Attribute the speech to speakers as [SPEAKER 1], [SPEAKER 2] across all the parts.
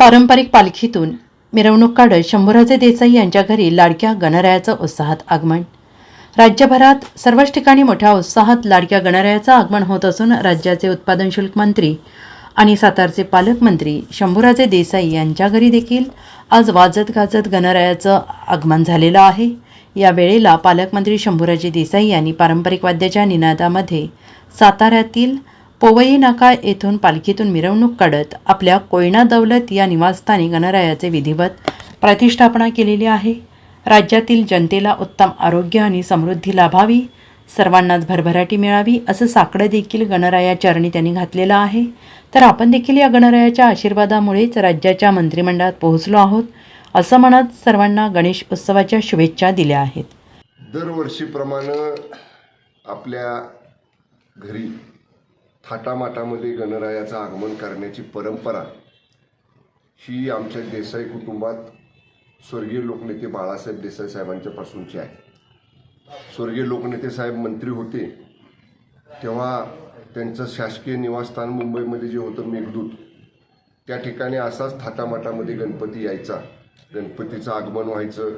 [SPEAKER 1] पारंपरिक पालखीतून मिरवणूक काढत शंभूराजे देसाई यांच्या घरी लाडक्या गणरायाचं उत्साहात आगमन. राज्यभरात सर्वच ठिकाणी मोठ्या उत्साहात लाडक्या गणरायाचं आगमन होत असून राज्याचे उत्पादन शुल्क मंत्री आणि सातारचे पालकमंत्री शंभूराजे देसाई यांच्या घरी देखील आज वाजत गाजत गणरायाचं आगमन झालेलं आहे. या वेळेला पालकमंत्री शंभूराजे देसाई यांनी पारंपरिक वाद्याच्या निनादामध्ये साताऱ्यातील पोवई नाका येथून पालखीतून मिरवणूक काढत आपल्या कोयना दौलत या निवासस्थानी गणरायाचे विधिवत प्रतिष्ठापना केलेली आहे. राज्यातील जनतेला उत्तम आरोग्य आणि समृद्धी लाभावी सर्वांनाच भरभराटी मिळावी असं साकडं देखील गणराया चरणी त्यांनी घातलेलं आहे. तर आपण देखील या गणरायाच्या आशीर्वादामुळेच राज्याच्या मंत्रिमंडळात पोहोचलो आहोत असं म्हणत सर्वांना गणेश उत्सवाच्या शुभेच्छा दिल्या आहेत.
[SPEAKER 2] दरवर्षीप्रमाणे आपल्या घरी थाटामाटामध्ये गणरायाचं आगमन करण्याची परंपरा ही आमच्या देसाई कुटुंबात स्वर्गीय लोकनेते बाळासाहेब देसाई साहेबांच्या पासूनची आहे. स्वर्गीय लोकनेते साहेब मंत्री होते तेव्हा त्यांचं शासकीय निवासस्थान मुंबईमध्ये जे होतं मेघदूत त्या ठिकाणी असाच थाटामाटामध्ये गणपती यायचा. गणपतीचं आगमन व्हायचं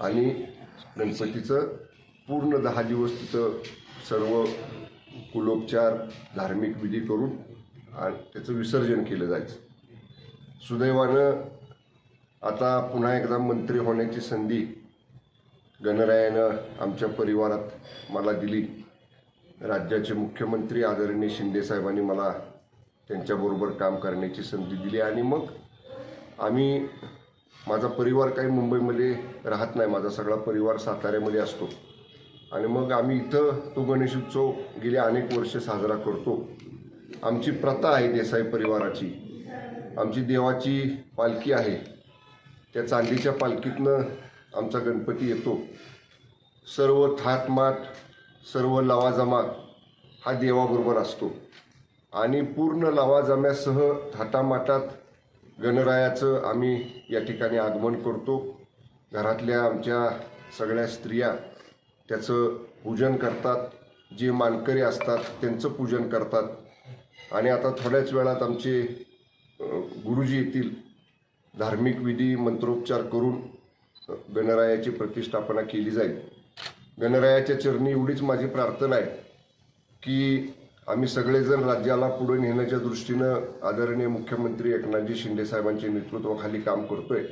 [SPEAKER 2] आणि गणपतीचं पूर्ण दहा दिवस तिथं सर्व कुलोपचार धार्मिक विधी करून आणि त्याचं विसर्जन केलं जायचं. सुदैवानं आता पुन्हा एकदा मंत्री होण्याची संधी गणरायानं आमच्या परिवारात मला दिली. राज्याचे मुख्यमंत्री आदरणीय शिंदेसाहेबांनी मला त्यांच्याबरोबर काम करण्याची संधी दिली आणि मग आम्ही माझा परिवार काही मुंबईमध्ये राहत नाही माझा सगळा परिवार साताऱ्यामध्ये असतो. आणि मग आम्ही इथं तो गणेश उत्सव गेले अनेक वर्ष साजरा करतो. आमची प्रथा आहे देसाई परिवाराची. आमची देवाची पालखी आहे. त्या चांदीच्या पालखीतनं आमचा गणपती येतो. सर्व थाटमाट सर्व लवाजमा हा देवाबरोबर असतो. आणि पूर्ण लवाजम्यासह थाटामाटात गणरायाचं आम्ही या ठिकाणी आगमन करतो. घरातल्या आमच्या सगळ्या स्त्रिया त्याचं पूजन करतात जे मानकरी असतात त्यांचं पूजन करतात. आणि आता थोड्याच वेळात आमचे गुरुजी येतील धार्मिक विधी मंत्रोपचार करून गणरायाची प्रतिष्ठापना केली जाईल. गणरायाच्या चरणी एवढीच माझी प्रार्थना आहे की आम्ही सगळेजण राज्याला पुढे नेण्याच्या दृष्टीनं आदरणीय मुख्यमंत्री एकनाथजी शिंदे साहेबांच्या नेतृत्वाखाली काम करतोय.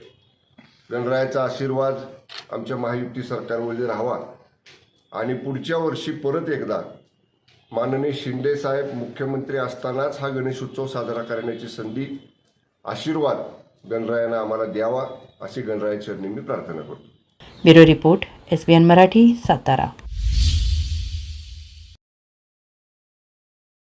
[SPEAKER 2] गणरायाचा आशीर्वाद आमच्या महायुती सरकारमध्ये राहावा. आणि पुढच्या वर्षी परत एकदा माननीय शिंदेसाहेब मुख्यमंत्री असतानाच हा गणेशोत्सव साजरा करण्याची संधी आशीर्वाद गणरायानं आम्हाला द्यावा अशी गणरायाच्या मी प्रार्थना करतो.
[SPEAKER 1] Bureau report S B N Marathi Satara.